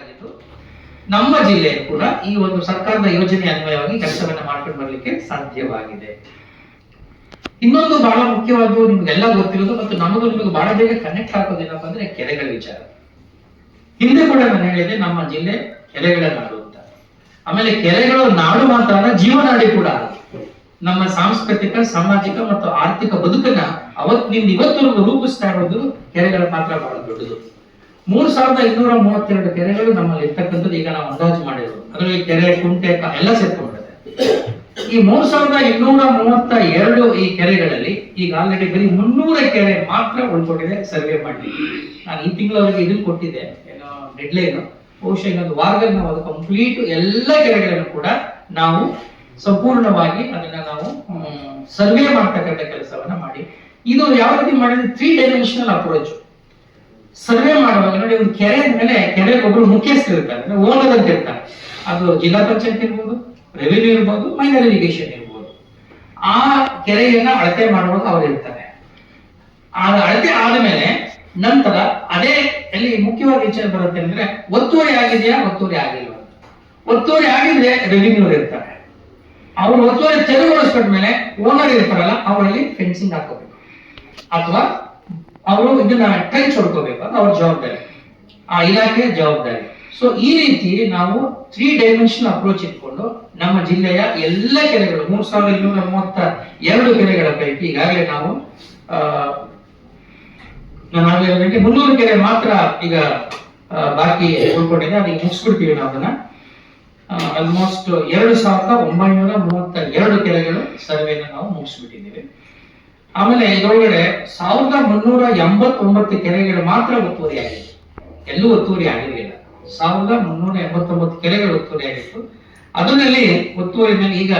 ಆಗಿದ್ದು ನಮ್ಮ ಜಿಲ್ಲೆ ಕೂಡ ಈ ಒಂದು ಸರ್ಕಾರದ ಯೋಜನೆ ಅನ್ವಯವಾಗಿ ಕೆಲಸವನ್ನ ಮಾಡ್ಕೊಂಡು ಬರಲಿಕ್ಕೆ ಸಾಧ್ಯವಾಗಿದೆ. ಇನ್ನೊಂದು ಬಹಳ ಮುಖ್ಯವಾದ ನಿಮ್ಗೆಲ್ಲ ಗೊತ್ತಿರೋದು ಮತ್ತು ನಮಗೂ ನಿಮಗೆ ಬಹಳ ಬೇಗ ಕನೆಕ್ಟ್ ಆಗೋದೇನಪ್ಪ ಅಂದ್ರೆ ಕೆರೆಗಳ ವಿಚಾರ. ಹಿಂದೆ ಕೂಡ ನಾನು ಹೇಳಿದೆ ನಮ್ಮ ಜಿಲ್ಲೆ ಕೆರೆಗಳ ನಾಡು ಅಂತ. ಆಮೇಲೆ ಕೆರೆಗಳು ನಾಡು ಮಾತ್ರ ಅಲ್ಲ ಜೀವನಾಡಿ ಕೂಡ ನಮ್ಮ ಸಾಂಸ್ಕೃತಿಕ, ಸಾಮಾಜಿಕ ಮತ್ತು ಆರ್ಥಿಕ ಬದುಕನ್ನ ಅವತ್ತಿನಿಂದ ಇವತ್ತವರೆಗೂ ರೂಪಿಸ್ತಾ ಇರೋದು ಕೆರೆಗಳ ಪಾತ್ರ ಬಹಳ ದೊಡ್ಡದು. ಮೂರ್ ಸಾವಿರದ ಇನ್ನೂರ ಮೂವತ್ತೆರಡು ಕೆರೆಗಳು ನಮ್ಮಲ್ಲಿ ಇರ್ತಕ್ಕಂಥದ್ದು ಈಗ ನಾವು ಅಂದಾಜು ಮಾಡಿರೋದು. ಅದರಲ್ಲಿ ಕೆರೆ, ಕುಂಟೆ ಎಲ್ಲ ಸೇರ್ಕೊಂಡಿದೆ ಈ ಮೂರ್ ಸಾವಿರದ ಇನ್ನೂರ ಮೂವತ್ತ ಎರಡು ಈ ಕೆರೆಗಳಲ್ಲಿ ಈಗ ಆಲ್ರೆಡಿ ಬರೀ ಮುನ್ನೂರ ಕೆರೆ ಮಾತ್ರ ಉಳ್ಕೊಂಡಿದೆ, ಸರ್ವೆ ಮಾಡಿ ನಾನು ಈ ತಿಂಗಳವರೆಗೆ ಇದನ್ನು ಕೊಟ್ಟಿದ್ದೆ, ಏನೋ ಡೆಡ್ಲೈನ್ ಬಹುಶಃ ಇನ್ನೊಂದು ವಾರದಲ್ಲಿ ನಾವು ಅದು ಕಂಪ್ಲೀಟ್ ಎಲ್ಲ ಕೆರೆಗಳನ್ನು ಕೂಡ ನಾವು ಸಂಪೂರ್ಣವಾಗಿ ಅದನ್ನ ನಾವು ಸರ್ವೆ ಮಾಡ್ತಕ್ಕಂಥ ಕೆಲಸವನ್ನ ಮಾಡಿ. ಇದು ಯಾವ ರೀತಿ ಮಾಡಿದ್ರೆ ತ್ರೀ ಡೈಮೆನ್ಷನಲ್ ಅಪ್ರೋಚ್ ಸರ್ವೆ ಮಾಡುವಾಗ ನೋಡಿ ಒಂದು ಕೆರೆ ಮೇಲೆ ಕೆರೆ ಒಬ್ರು ಮುಖ್ಯಸ್ಥರು ಇರ್ತಾರೆ, ಅಂದ್ರೆ ಓನರ್ ಅಂತ ಇರ್ತಾರೆ. ಅದು ಜಿಲ್ಲಾ ಪಂಚಾಯತ್ ಇರ್ಬೋದು ರೆವಿನ್ಯೂ ಇರ್ಬೋದು ಮೈನರ್ ಇರಿಗೇಷನ್ ಇರ್ಬೋದು. ಆ ಕೆರೆಯನ್ನ ಅಳತೆ ಮಾಡುವಾಗ ಅವರು ಇರ್ತಾರೆ. ಆ ಅಳತೆ ಆದ್ಮೇಲೆ ನಂತರ ಅದೇ ಅಲ್ಲಿ ಮುಖ್ಯವಾಗಿ ವಿಚಾರ ಬರುತ್ತೆ ಅಂದ್ರೆ ಒತ್ತುವರಿ ಆಗಿದೆಯಾ, ಒತ್ತುವರಿ ಆಗಿಲ್ವಾ ಅಂತ. ಒತ್ತುವರಿ ಆಗಿದ್ರೆ ರೆವಿನ್ಯೂ ಇರ್ತಾರೆ. ಅವ್ರು ಒತ್ತುವರಿ ತೆರವುಗೊಳಿಸ್ಕೊಂಡ್ಮೇಲೆ ಓನರ್ ಇರ್ತಾರಲ್ಲ, ಅವರಲ್ಲಿ ಫೆನ್ಸಿಂಗ್ ಹಾಕೋಬೇಕು ಅಥವಾ ಅವರು ಇದನ್ನ ಕೈ ಚೊಡ್ಕೋಬೇಕು ಅವ್ರ ಜವಾಬ್ದಾರಿ. ಆ ಇಲಾಖೆ ಜವಾಬ್ದಾರಿ. ಸೊ ಈ ರೀತಿ ನಾವು ತ್ರೀ ಡೈಮೆನ್ಷನ್ ಅಪ್ರೋಚ್ ಇಟ್ಕೊಂಡು ನಮ್ಮ ಜಿಲ್ಲೆಯ ಎಲ್ಲ ಕೆರೆಗಳು, ಮೂರ್ ಸಾವಿರದ ಇನ್ನೂರ ಮೂವತ್ತ ಎರಡು ಕೆರೆಗಳ ಪೈಕಿ ಈಗಾಗಲೇ ನಾವು ನಾನು ಮುನ್ನೂರು ಕೆರೆ ಮಾತ್ರ ಈಗ ಬಾಕಿ ಉಳ್ಕೊಂಡಿದೆ. ಅದಕ್ಕೆ ಮುಗಿಸ್ಬಿಡ್ತೀವಿ ನಾವು ಅದನ್ನ. ಆಲ್ಮೋಸ್ಟ್ ಎರಡು ಸಾವಿರದ ಒಂಬೈನೂರ ಮೂವತ್ತ ಎರಡು ಕೆರೆಗಳು ಸರ್ವೆನ ನಾವು ಮುಗಿಸ್ಬಿಟ್ಟಿದ್ದೀವಿ. ಆಮೇಲೆ ಇದರೊಳಗಡೆ ಸಾವಿರದ ಮುನ್ನೂರ ಎಂಬತ್ತೊಂಬತ್ತು ಕೆರೆಗಳು ಮಾತ್ರ ಒತ್ತುವರಿ ಆಗಿದೆ ಎಲ್ಲೂ ಒತ್ತುವರಿ ಆಗಿರಲಿಲ್ಲ. ಸಾವಿರದ ಮುನ್ನೂರ ಎಂಬತ್ತೊಂಬತ್ತು ಕೆರೆಗಳು ಒತ್ತುವರಿ ಆಗಿತ್ತು. ಅದರಲ್ಲಿ ಒತ್ತುವರಿ ಮೇಲೆ ಈಗ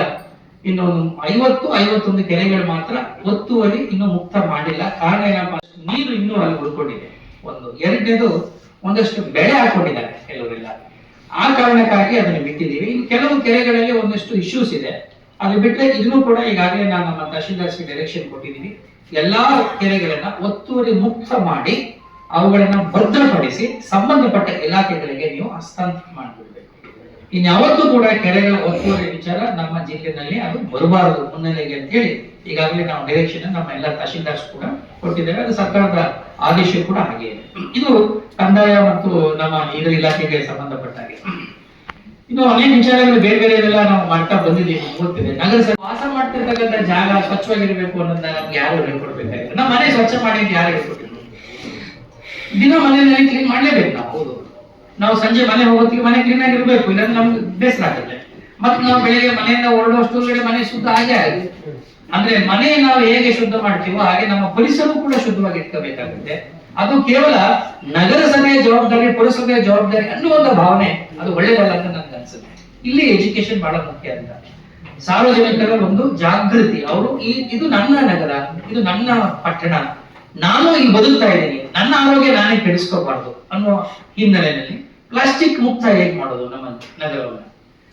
ಇನ್ನೊಂದು ಐವತ್ತು, ಐವತ್ತೊಂದು ಕೆರೆಗಳು ಮಾತ್ರ ಒತ್ತುವರಿ ಇನ್ನು ಮುಕ್ತ ಮಾಡಿಲ್ಲ. ಕಾರಣ ಏನಪ್ಪ ನೀರು ಇನ್ನೂ ಅಲ್ಲಿ ಉಳ್ಕೊಂಡಿದೆ. ಒಂದು, ಎರಡನೇದು ಒಂದಷ್ಟು ಬೆಳೆ ಹಾಕೊಂಡಿದ್ದಾರೆ ಕೆಲವರೆಲ್ಲ. ಆ ಕಾರಣಕ್ಕಾಗಿ ಅದನ್ನು ಬಿಟ್ಟಿದ್ದೀವಿ. ಇನ್ನು ಕೆಲವು ಕೆರೆಗಳಲ್ಲಿ ಒಂದಷ್ಟು ಇಶ್ಯೂಸ್ ಇದೆ. ಅದು ಬಿಟ್ಟರೆ ಇದನ್ನು ಕೂಡ ಈಗಾಗಲೇ ನಾನು ನಮ್ಮ ತಹಶೀಲ್ದಾರ್ಸ್ಗೆ ಡೈರೆಕ್ಷನ್ ಕೊಟ್ಟಿದ್ದೀನಿ. ಎಲ್ಲಾ ಕೆರೆಗಳನ್ನ ಒತ್ತುವರಿ ಮುಕ್ತ ಮಾಡಿ ಅವುಗಳನ್ನ ಭದ್ರಪಡಿಸಿ ಸಂಬಂಧಪಟ್ಟ ಇಲಾಖೆಗಳಿಗೆ ನೀವು ಹಸ್ತಾಂತರ ಮಾಡಿಬಿಡ್ಬೇಕು ಇನ್ಯಾವತ್ತೂ ಕೂಡ ಕೆರೆಗಳ ಒತ್ತುವರಿ ವಿಚಾರ ನಮ್ಮ ಜಿಲ್ಲೆನಲ್ಲಿ ಅದು ಬರಬಾರದು ಮುನ್ನೆಲೆಗೆ ಅಂತ ಹೇಳಿ ಈಗಾಗಲೇ ನಾವು ಡೈರೆಕ್ಷನ್ ನಮ್ಮ ಎಲ್ಲ ತಹಶೀಲ್ದಾರ್ಸ್ ಕೂಡ ಕೊಟ್ಟಿದ್ದೇವೆ ಅದು ಸರ್ಕಾರದ ಆದೇಶ ಕೂಡ ಹಾಗೆ ಇದೆ ಇದು ಕಂದಾಯ ಮತ್ತು ನಮ್ಮ ಇದರ ಇಲಾಖೆಗೆ ಸಂಬಂಧಪಟ್ಟ ಹಾಗೆ. ಇನ್ನು ಅನೇಕ ವಿಚಾರಗಳು ಬೇರೆ ಬೇರೆ ಎಲ್ಲ ನಾವು ಮಾಡ್ತಾ ಬಂದಿದ್ದೀವಿ ಗೊತ್ತಿದೆ ನಗರ ಸರ್ ವಾಸ ಮಾಡ್ತಿರ್ತಕ್ಕಂಥ ಜಾಗ ಸ್ವಚ್ಛವಾಗಿರ್ಬೇಕು ಅನ್ನೋದನ್ನ ನಮ್ಗೆ ಯಾರು ಹೇಳ್ಕೊಡ್ಬೇಕಾಗಿತ್ತು? ನಮ್ಮ ಮನೆ ಸ್ವಚ್ಛ ಮಾಡಿ ಯಾರು ಹೇಳ್ಕೊಟ್ಟಿದ್ರು ದಿನ ಮನೆಯಲ್ಲಿ ಕ್ಲೀನ್ ಮಾಡಲೇಬೇಕು ನಾವು. ಹೌದು. ನಾವು ಸಂಜೆ ಮನೆ ಹೋಗೋತ್ತಿಗೆ ಮನೆ ಕ್ಲೀನ್ ಆಗಿರ್ಬೇಕು ಇಲ್ಲಾಂದ್ರೆ ನಮ್ಗೆ ಬೇಸರ ಆಗುತ್ತೆ. ಮತ್ತೆ ನಾವು ಬೆಳಿಗ್ಗೆ ಮನೆಯಿಂದ ಹೊರಡುವಷ್ಟೊಳಗಡೆ ಮನೆ ಶುದ್ಧ ಆಗೇ ಆಗುತ್ತೆ ಅಂದ್ರೆ ಮನೆ ನಾವು ಹೇಗೆ ಶುದ್ಧ ಮಾಡ್ತೀವೋ ಹಾಗೆ ನಮ್ಮ ಪರಿಸರ ಕೂಡ ಶುದ್ಧವಾಗಿ ಇಟ್ಕೋಬೇಕಾಗುತ್ತೆ. ಅದು ಕೇವಲ ನಗರಸಭೆಯ ಜವಾಬ್ದಾರಿ, ಪುರಸಭೆಯ ಜವಾಬ್ದಾರಿ ಅನ್ನುವಂತ ಭಾವನೆ, ಅದು ಒಳ್ಳೇದಲ್ಲ ಅಂತ ಅನ್ಸುತ್ತೆ ಇಲ್ಲಿ ಎಜುಕೇಶನ್ ಬಹಳ ಮುಖ್ಯ ಅಂತ. ಸಾರ್ವಜನಿಕರ ಒಂದು ಜಾಗೃತಿ. ಅವರು ಈ, ಇದು ನನ್ನ ನಗರ, ಇದು ನನ್ನ ಪಟ್ಟಣ. ನಾನು ಇಲ್ಲಿ ಬದುಕ್ತಾ ಇದ್ದೀನಿ. ನನ್ನ ಆರೋಗ್ಯ ನಾನೇ ಕೆಡಿಸ್ಕೋಬಾರ್ದು ಅನ್ನೋ ಹಿನ್ನೆಲೆಯಲ್ಲಿ ಪ್ಲಾಸ್ಟಿಕ್ ಮುಕ್ತ ಹೇಗೆ ಮಾಡೋದು ನಮ್ಮ ನಗರವನ್ನ?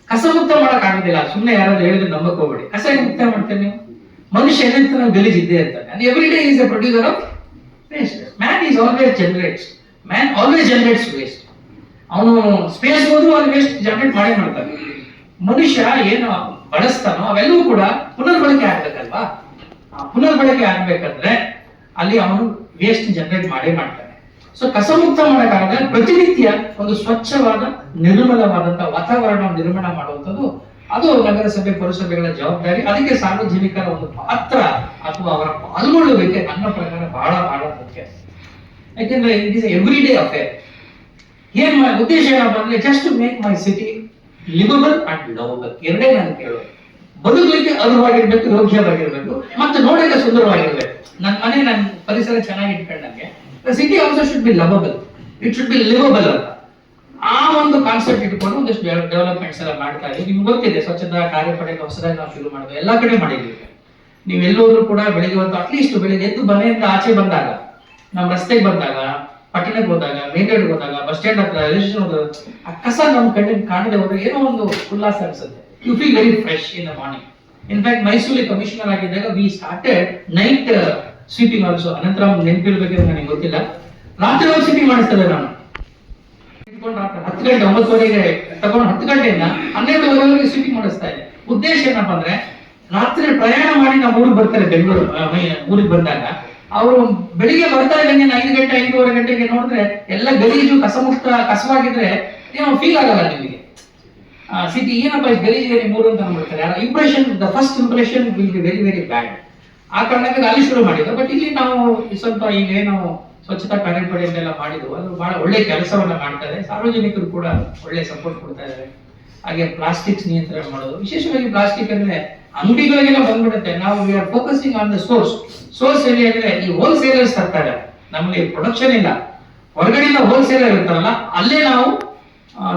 ಕಸ ಮುಕ್ತ ಮಾಡಕ್ ಆಗೋದಿಲ್ಲ. ಸುಮ್ಮನೆ ಯಾರಾದ್ರೂ ಹೇಳಿದ್ರೆ ನಂಬಕ್ ಹೋಗ್ಬೇಡಿ. ಕಸ ಹೇಗೆ ಮುಕ್ತ ಮಾಡ್ತೇನೆ ನೀವು? ಮನುಷ್ಯ ಏನಂತ ಗಲೀಜ್ ಇದ್ದೇ ಇರ್ತಾನೆ and every day is a producer of waste man is always generates man always generates waste ಅವನು ಸ್ಪೇಸ್ ಹೋದ್ರು ಅಲ್ಲಿ ವೇಸ್ಟ್ ಜನರೇಟ್ ಮಾಡೇ ಮಾಡ್ತಾನೆ. ಮನುಷ್ಯ ಏನು ಬಳಸ್ತಾನೋ ಅವೆಲ್ಲವೂ ಕೂಡ ಪುನರ್ಬಳಕೆ ಆಗ್ಬೇಕಲ್ವಾ? ಪುನರ್ಬಳಕೆ ಆಗ್ಬೇಕಂದ್ರೆ ಅಲ್ಲಿ ಅವನು ವೇಸ್ಟ್ ಜನರೇಟ್ ಮಾಡೇ ಮಾಡ್ತಾನೆ. ಸೊ ಕಸಮುಕ್ತ ಮಾಡೋಕ್ಕಾಗ ಪ್ರತಿನಿತ್ಯ ಒಂದು ಸ್ವಚ್ಛವಾದ ನಿರ್ಮಲವಾದಂತಹ ವಾತಾವರಣ ನಿರ್ಮಾಣ ಮಾಡುವಂಥದ್ದು ಅದು ನಗರಸಭೆ, ಪುರಸಭೆಗಳ ಜವಾಬ್ದಾರಿ. ಅದಕ್ಕೆ ಸಾರ್ವಜನಿಕರ ಒಂದು ಪಾತ್ರ ಅಥವಾ ಅವರ ಪಾಲ್ಗೊಳ್ಳುವಿಕೆ ನನ್ನ ಪ್ರಕಾರ ಬಹಳ ಬಹಳ ಮುಖ್ಯ. ಯಾಕೆಂದ್ರೆ it is every day affair ಏನ್ ಉದ್ದೇಶ ಏನಪ್ಪ ಅಂದ್ರೆ just make my city livable and lovable ಎರಡೇ ನಾನು ಕೇಳೋದು. ಬದುಕಲಿಕ್ಕೆ ಅರ್ಹವಾಗಿರ್ಬೇಕು ಯೋಗ್ಯವಾಗಿರ್ಬೇಕು ಮತ್ತೆ ನೋಡಕ್ಕೆ ಸುಂದರವಾಗಿರ್ಬೇಕು. ನನ್ನ ಮನೆ ನನ್ನ ಪರಿಸರ ಚೆನ್ನಾಗಿ ಇಟ್ಕೊಂಡಂಗೆ city also should be lovable it should be liveable ಅಂತ. ಆ ಒಂದು ಕಾನ್ಸೆಪ್ಟ್ ಇಟ್ಕೊಂಡು ಒಂದಷ್ಟು ಡೆವಲಪ್ಮೆಂಟ್ಸ್ ಎಲ್ಲ ಮಾಡ್ತಾ ಇದ್ದೀವಿ ನಿಮ್ಗೆ ಗೊತ್ತಿದೆ, ಸ್ವಚ್ಛತಾ ಕಾರ್ಯಪಡೆಗೆ ಹೊಸದಾಗಿ ನಾವು ಶುರು ಮಾಡಿದ್ವಿ. ಎಲ್ಲಾ ಕಡೆ ಮಾಡಿದ್ದೀವಿ ನೀವು ಎಲ್ಲೋದ್ರೂ ಕೂಡ ಬೆಳಿಗ್ಗೆ ಹೊತ್ತು ಅಟ್ಲೀಸ್ಟ್ ಬೆಳಿಗ್ಗೆ ಎದ್ದು ಮನೆಯಿಂದ ಆಚೆ ಬಂದಾಗ, ನಮ್ಮ ರಸ್ತೆಗೆ ಬಂದಾಗ ಪಟ್ಟಣಕ್ಕೆ ಹೋದಾಗ ಮೇನ್ ರೋಡ್ ಹೋದಾಗ ಬಸ್ ಸ್ಟ್ಯಾಂಡ್ ಹತ್ರ ರೈಲ್ವೆ ಹೋದಾಗ ಆ ಕಸ ನಮ್ಮ ಕಣ್ಣಿಗೆ ಕಾಣದೆ ಹೋದ್ರೆ ಏನೋ ಒಂದು ಉಲ್ಲಾಸ ಅನ್ಸುತ್ತೆ. You feel very fresh in the morning in fact ಮೈಸೂರಿ commissioner ಆಗಿದ್ದಾಗ we started night sweeping also ಅನಂತರ ನೆನಪಿರ್ಬೇಕಂದ್ರೆ ನನಗೆ ಗೊತ್ತಿಲ್ಲ. ರಾತ್ರಿ ಸ್ವೀಪಿಂಗ್ ಮಾಡಿಸ್ತದೆ ನಾನು ಹತ್ತು ಗಂಟೆ, ಒಂಬತ್ತುವರೆಗೆ ತಗೊಂಡು ಹತ್ತು ಗಂಟೆಯಿಂದ ಹನ್ನೆರಡುವರೆವರೆಗೆ ಸ್ವೀಪಿಂಗ್ ಮಾಡಿಸ್ತಾ ಇದೆ ಉದ್ದೇಶ ಏನಪ್ಪಾ ಅಂದ್ರೆ, ರಾತ್ರಿ ಪ್ರಯಾಣ ಮಾಡಿ ನಾವು ಊರಿಗೆ ಬರ್ತಾರೆ, ಬೆಂಗಳೂರು ಊರಿಗೆ ಬಂದಾಗ ಅವರು ಬೆಳಿಗ್ಗೆ ಬರ್ತಾ ಇದ್ದಂಗೆ ಐದು ಗಂಟೆ, ಐದೂವರೆ ಗಂಟೆಗೆ ನೋಡಿದ್ರೆ ಎಲ್ಲ ಗಲೀಜು ಕಸಮುಕ್ತ ಕಸವಾಗಿದ್ರೆ ಏನೋ ಫೀಲ್ ಆಗಲ್ಲ ನಿಮಗೆ. ಸಿಟಿ ಏನಪ್ಪ ಗಲೀಜಿಗೆ ಮೂರು ಅಂತ ಅಂದ್ಬಿಡ್ತಾರೆ. Impression the first impression will be very very bad ಆ ಕಾರಣಕ್ಕೆ ಅಲ್ಲಿ ಶುರು ಮಾಡಿದ್ರು ಬಟ್ ಇಲ್ಲಿ ನಾವು ಸ್ವಲ್ಪ ಈಗ ಏನು ಸ್ವಚ್ಛತಾ ಕಾರ್ಯಪಡೆ ಪಡೆಯನ್ನೆಲ್ಲ ಮಾಡಿದ್ವು ಅದು ಬಹಳ ಒಳ್ಳೆ ಕೆಲಸವನ್ನ ಮಾಡ್ತಾರೆ. ಸಾರ್ವಜನಿಕರು ಕೂಡ ಒಳ್ಳೆ ಸಪೋರ್ಟ್ ಕೊಡ್ತಾ ಇದ್ದಾರೆ. ಹಾಗೆ ಪ್ಲಾಸ್ಟಿಕ್ಸ್ ನಿಯಂತ್ರಣ ಮಾಡೋದು. ವಿಶೇಷವಾಗಿ ಪ್ಲಾಸ್ಟಿಕ್ ಅಂದ್ರೆ ಅಂಗಡಿಗಳಿಗೆಲ್ಲ ಬಂದ್ಬಿಡುತ್ತೆ. ನಾವು we are focusing on the source source ಎಲ್ಲಿ ಅಂದ್ರೆ ಈ ಹೋಲ್ಸೇಲರ್ಸ್ ತರ್ತಾರೆ ನಮಗೆ ಪ್ರೊಡಕ್ಷನ್ ಇಲ್ಲ. ಹೊರಗಡೆಯಿಂದ ಹೋಲ್ಸೇಲರ್ ಇರ್ತಾರಲ್ಲ, ಅಲ್ಲೇ ನಾವು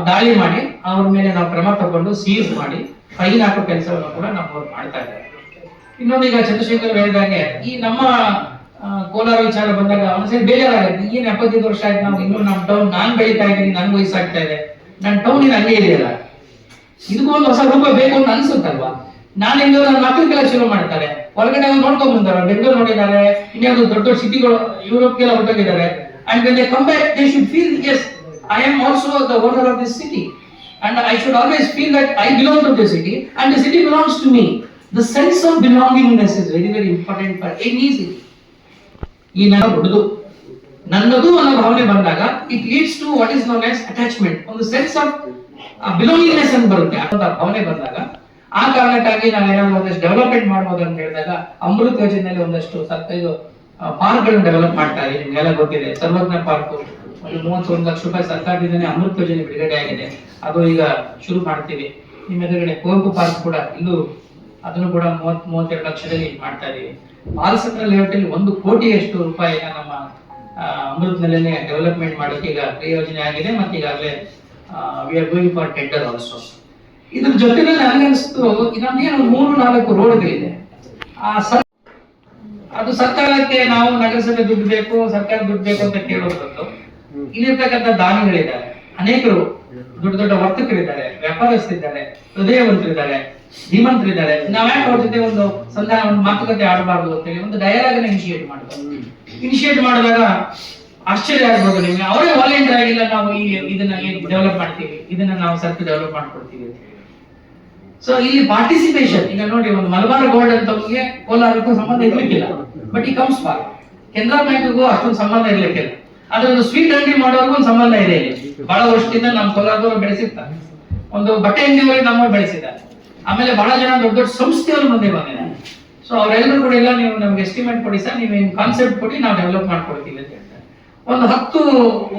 ದಾಳಿ ಮಾಡಿ, ಅವ್ರ ಮೇಲೆ ನಾವು ಕ್ರಮ ತಗೊಂಡು ಸೀಸ್ ಮಾಡಿ, ಫೈನ್ ಹಾಕೋ ಕೆಲಸವನ್ನು ಕೂಡ ನಾವು ಅವ್ರು ಮಾಡ್ತಾ ಇದ್ದಾರೆ. ಇನ್ನೊಂದು ಈಗ ಚಂದ್ರಶೇಖರ್ ಹೇಳಿದಾಗೆ, ಈ ನಮ್ಮ ಕೋಲಾರ ವಿಚಾರ ಬಂದಾಗ ಒಂದ್ಸರಿ ಬೇಜಾರಾಗುತ್ತೆ ಏನ್ ಎಪ್ಪತ್ತೈದು ವರ್ಷ ಆಯ್ತು ನಾವು ಇನ್ನೂ ನಮ್ಮ ಟೌನ್ ನಾನ್ ಬೆಳೀತಾ ಇದ್ದೀನಿ ನನ್ಗೆ ವಯಸ್ಸಾಗ್ತಾ ಇದೆ. ನನ್ನ ಟೌನ್ ಇನ್ನು ಹಂಗೆ ಇದೆಯಲ್ಲ. ಇದಕ್ಕೂ ಒಂದು ಹೊಸ ರೂಪ ಬೇಕು ಅಂತ ಅನ್ಸುತ್ತಲ್ವಾ? ನಾನು ಇಲ್ಲಿ ನನ್ನ ಮಕ್ಕಳಿಗೆಲ್ಲ ಶುರು ಮಾಡ್ತಾರೆ. ಅವ್ರು ನೋಡ್ಕೊಂಡ್ ಬಂದಾರೆ ಬೆಂಗಳೂರು ನೋಡಿದ್ದಾರೆ, ಇನ್ಯಾವುದು ದೊಡ್ಡ ದೊಡ್ಡ ಸಿಟಿಗಳು ಯುರೋಪ್ಗೆಲ್ಲ ಹೊರಟೋಗಿದ್ದಾರೆ and when they come they should feel as I am also the owner of this city and I should always feel that I belong to the city and the city belongs to me the sense of belongingness is very very important for any city ಈ ನನ್ನ ದೊಡ್ಡದು ನನ್ನದು ಅನ್ನೋ ಭಾವನೆ ಬಂದಾಗ it leads to what is known as attachment ಒಂದು sense of belongingness ಅಂತ ಬರುತ್ತೆ. ಅಂತ ಭಾವನೆ ಬಂದಾಗ ಆ ಕಾರಣಕ್ಕಾಗಿ ನಾವೇನಾದ್ರು ಒಂದಷ್ಟು ಡೆವಲಪ್ಮೆಂಟ್ ಮಾಡ್ಬೋದು ಅಂತ ಹೇಳಿದಾಗ ಅಮೃತ್ ಯೋಜನೆಯಲ್ಲಿ ಒಂದಷ್ಟು ಸತ್ತೈದು ಪಾರ್ಕ್ಗಳನ್ನು ಡೆವಲಪ್ ಮಾಡ್ತಾ ಇದೆ ನಿಮ್ಗೆಲ್ಲ ಗೊತ್ತಿದೆ, ಸರ್ವಜ್ಞ ಪಾರ್ಕ್. ಒಂದು ಮೂವತ್ತೊಂದು ಲಕ್ಷ ರೂಪಾಯಿ ಸರ್ಕಾರದಿಂದನೇ ಅಮೃತ್ ಯೋಜನೆ ಬಿಡುಗಡೆ ಆಗಿದೆ. ಅದು ಈಗ ಶುರು ಮಾಡ್ತೀವಿ. ನಿಮ್ಮ ಎದುರುಗಡೆ ಕುವೆಂಪು ಪಾರ್ಕ್ ಕೂಡ ಇಲ್ಲೂ ಅದನ್ನು ಕೂಡ ಮೂವತ್ ಮೂವತ್ತೆರಡು ಲಕ್ಷದಲ್ಲಿ ಮಾಡ್ತಾ ಇದೀವಿ. ಬಾಲಸಂದ್ರ ಲೇಔಟಲ್ಲಿ ಒಂದು ಕೋಟಿಯಷ್ಟು ರೂಪಾಯಿ ನಮ್ಮ ಅಮೃತ್ ಅಮೃತ್ನಲ್ಲೇ ಡೆವಲಪ್ಮೆಂಟ್ ಮಾಡೋಕೆ ಈಗ ಪ್ರಯೋಜನೆ ಆಗಿದೆ. ಮತ್ತೆ ಈಗಾಗಲೇ we are going for tender also ಇದ್ರ ಜೊತೆಗೆ ನನಗನ್ನಿಸ್ತು ಇನ್ನೊಂದೇನು ಮೂರು, ನಾಲ್ಕು ರೋಡ್ಗಳಿದೆ ಆ ಅದು ಸರ್ಕಾರಕ್ಕೆ ನಾವು ನಗರಸಭೆ ದುಡ್ಡು ಬೇಕು, ಸರ್ಕಾರ ದುಡ್ಡು ಬೇಕು ಅಂತ ಕೇಳೋದು ಇಲ್ಲಿರ್ತಕ್ಕಂಥ ದಾನಿಗಳಿದ್ದಾರೆ. ಅನೇಕರು ದೊಡ್ಡ ದೊಡ್ಡ ವರ್ತಕರಿದ್ದಾರೆ, ವ್ಯಾಪಾರಸ್ಥರಿದ್ದಾರೆ, ಹೃದಯವಂತರಿದ್ದಾರೆ, ಧೀಮಂತರಿದ್ದಾರೆ. ನಾವ್ಯಾಕೆ ಅವ್ರ ಜೊತೆ ಒಂದು ಸಂಧಾನ, ಒಂದು ಮಾತುಕತೆ ಆಡಬಾರ್ದು ಅಂತೇಳಿ ಒಂದು ಡಯಲಾಗ್ ಇನಿಶಿಯೇಟ್ ಮಾಡಿದ್ರು. ಇನಿಶಿಯೇಟ್ ಮಾಡಿದಾಗ ಆಶ್ಚರ್ಯ ಆಗ್ಬೋದು ನಿಮ್ಗೆ. ಅವರೇ ವಾಲಂಟಿಯರ್ ಆಗಿಲ್ಲ, ನಾವು ಈ ಇದನ್ನ ಏನು ಡೆವಲಪ್ ಮಾಡ್ತೀವಿ, ಇದನ್ನ ನಾವು ಸರ್ಕಾರ ಡೆವಲಪ್ ಮಾಡ್ಕೊಡ್ತೀವಿ ಸೊ ಇಲ್ಲಿ ಪಾರ್ಟಿಸಿಪೇಷನ್ ಈಗ ನೋಡಿ, ಒಂದು ಮಲಬಾರ್ ಗೋಲ್ಡ್ ಅಂತವ್ರಿಗೆ ಕೋಲಾರಕ್ಕೂ ಸಂಬಂಧ ಇರ್ಲಿಕ್ಕಿಲ್ಲ. ಬಟ್ ಈ ಕಮ್ಸ್ ಫಾರ್ ಕೆನರಾ ಬ್ಯಾಂಕ್ಗೂ ಅಷ್ಟೊಂದು ಸಂಬಂಧ ಇರ್ಲಿಕ್ಕಿಲ್ಲ. ಆದ್ರೆ ಒಂದು ಸ್ವೀಟ್ ಅಂಗಡಿ ಮಾಡೋರ್ಗು ಒಂದು ಸಂಬಂಧ ಇದೆ ಇಲ್ಲಿ. ಬಹಳ ವರ್ಷದಿಂದ ನಮ್ಮ ಕೋಲಾರದವರು ಬೆಳೆಸಿರ್ತಾರೆ. ಒಂದು ಬಟ್ಟೆ ಅಂಗಡಿಯವರು ನಮ್ಮ ಬೆಳೆಸಿದ್ದಾರೆ. ಆಮೇಲೆ ಬಹಳ ಜನ ದೊಡ್ಡ ದೊಡ್ಡ ಸಂಸ್ಥೆಯವರು ಮುಂದೆ ಬಂದಿದ್ದಾರೆ. ಸೊ ಅವರೆಲ್ಲರೂ ಕೂಡ ಎಲ್ಲ ನೀವು ನಮ್ಗೆ ಎಸ್ಟಿಮೇಟ್ ಕೊಡಿ ಸರ್, ನೀವು ಕಾನ್ಸೆಪ್ಟ್ ಕೊಡಿ, ನಾವು ಡೆವಲಪ್ ಮಾಡ್ಕೊಡ್ತೀವಿ ಅಂತ ಹೇಳ್ತಾರೆ. ಒಂದು ಹತ್ತು,